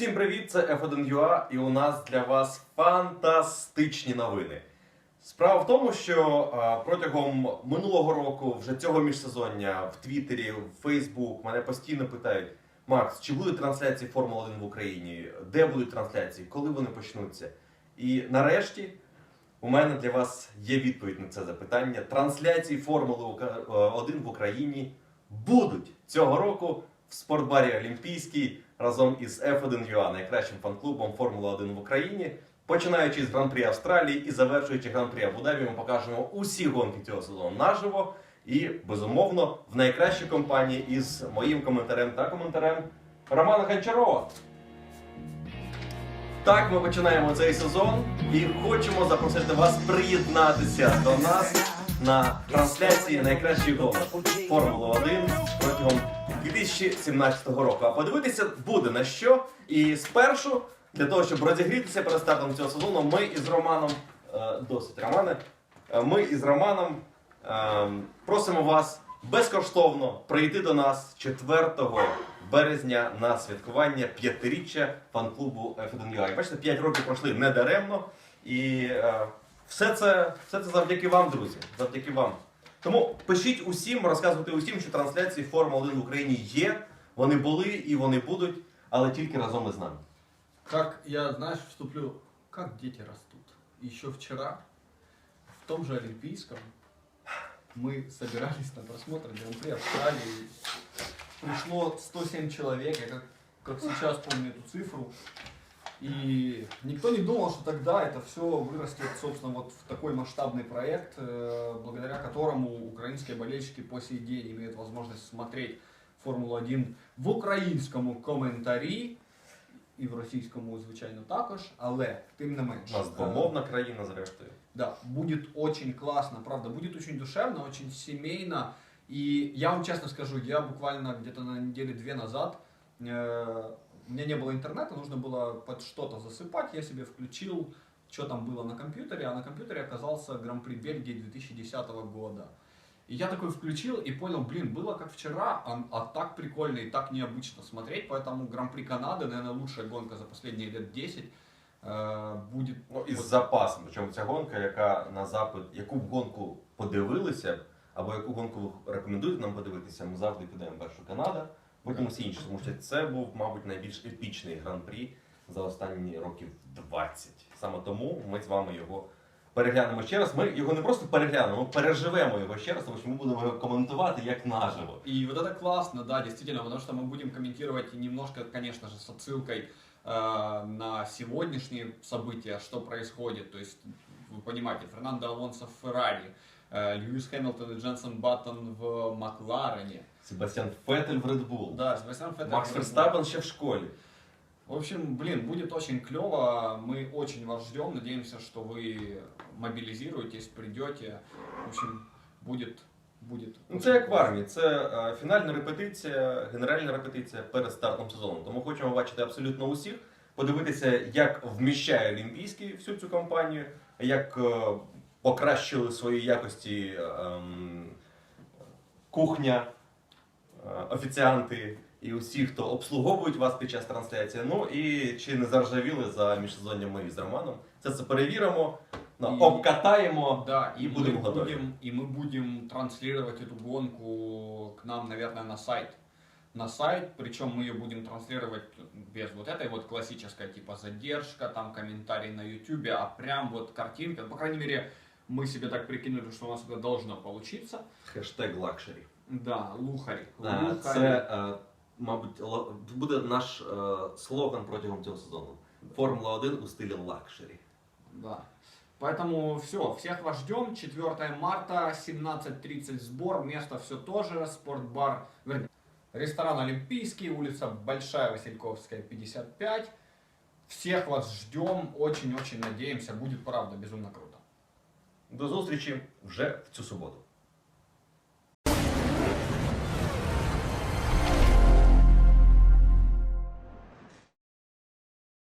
Всім привіт! Це F1UA і у нас для вас фантастичні новини. Справа в тому, що протягом минулого року, вже цього міжсезоння, в Твіттері, в Фейсбук мене постійно питають: Макс, чи будуть трансляції Формули 1 в Україні? Де будуть трансляції? Коли вони почнуться? І нарешті у мене для вас є відповідь на це запитання. Трансляції Формули е, 1 в Україні будуть цього року в спортбарі Олімпійський разом із F1UA, найкращим фан-клубом Формули 1 в Україні. Починаючи з Гран-прі Австралії і завершуючи Гран-прі Абу-Дабі, ми покажемо усі гонки цього сезону наживо. І, безумовно, в найкращій компанії із моїм коментарем та коментарем Романа Гончарова. Так, ми починаємо цей сезон і хочемо запросити вас приєднатися до нас на трансляції найкращих гонок Формули 1 протягом 2017 року. А подивитися буде на що. І спершу, для того, щоб розігрітися перед стартом цього сезону, ми із Романом, е, досить Романе, е, ми із Романом е, просимо вас безкоштовно прийти до нас 4 березня на святкування п'ятиріччя фан-клубу F1UA. Бачите, 5 років пройшли недаремно. І все, це, все це завдяки вам, друзі. Завдяки вам. Тому пишіть усім, розказуйте усім, що трансляції Формули 1 в Україні є, вони були і вони будуть, але тільки разом із нами. Как я, знаешь, вступлю, как дети растут. Еще вчера в том же Олимпийском мы собирались на просмотр Гран-при Австралии. Пришло 107 человек, я как, как сейчас помню эту цифру. И никто не думал, что тогда это все вырастет, собственно, вот в такой масштабный проект, э, благодаря которому украинские болельщики по сей день имеют возможность смотреть Формулу-1 в українському коментарі і в російському, звичайно, також, але тим не менш. У нас е, двомовна країна, зрештою. Да, будет очень классно, правда, будет очень душевно, очень семейно. И я вам честно скажу, я буквально где-то на неделе две назад, э, у меня не было интернета, нужно было под что-то засыпать, я себе включил, что там было на компьютере, а на компьютере оказался Гран-при Бельгии 2010 года. И я такой включил и понял, блин, было как вчера, а, а так прикольно и так необычно смотреть, поэтому Гран-при Канады, наверное, лучшая гонка за последние лет 10, э, будет... Ну, із вот- запасом. Причому ця гонка, яка на запит, яку б гонку подивилися, б, або яку гонку ви рекомендуєте нам подивитися, ми завжди підемо першу Канада, потім усі інші. Тому що це був, мабуть, найбільш епічний гран-прі за останні років 20. Саме тому ми з вами його переглянемо ще раз. Ми його не просто переглянемо, ми переживемо його ще раз, тому що ми будемо його коментувати як наживо. И вот это классно, да, действительно, потому что мы будем комментировать немножко, конечно же, с отсылкой э, на сегодняшние события, что происходит. То есть, вы понимаете, Фернандо Алонсо в Феррари, э, Льюис Хэмилтон и Дженсен Баттон в Макларене. Себастьян Феттель в Red Bull. Да, Себастьян Феттель. Макс в Red Bull. Ферстапен ще в школі. В общем, блин, будет очень клево. Мы очень вас ждем. Надеемся, что вы мобилизируетесь, придете. В общем, будет, будет. Ну, це як в армії, це е, фінальна репетиція, генеральна репетиція перед стартом сезону. Тому хочемо бачити абсолютно усіх, подивитися, як вміщає Олімпійський всю цю кампанію, як е, покращили свої якості е, ем, кухня, е, офіціанти і усі, хто обслуговують вас під час трансляції. Ну і чи не заржавіли за міжсезонням ми із Романом. Це все перевіримо, ну, І- обкатаємо. Да, И и, будем мы готовы. будем, и мы будем транслировать эту гонку к нам, наверное, на сайт. На сайт, причем мы ее будем транслировать без вот этой вот классической типа задержка, там комментарий на YouTube, а прям вот картинка. По крайней мере, мы себе так прикинули, что у нас это должно получиться. Хештег лакшері. Да, лухарь. Е, лухарь. Це, е, мабуть, л- буде наш е, слоган протягом цього сезону. Формула 1 у стилі лакшері. Да. Поэтому все, всех вас ждем. 4 марта, 17.30 сбор, место все тоже, спортбар, вернее, ресторан Олимпийский, улица Большая Васильковская, 55. Всех вас ждем, очень-очень надеемся, будет правда безумно круто. До зустрічі вже в цю суботу.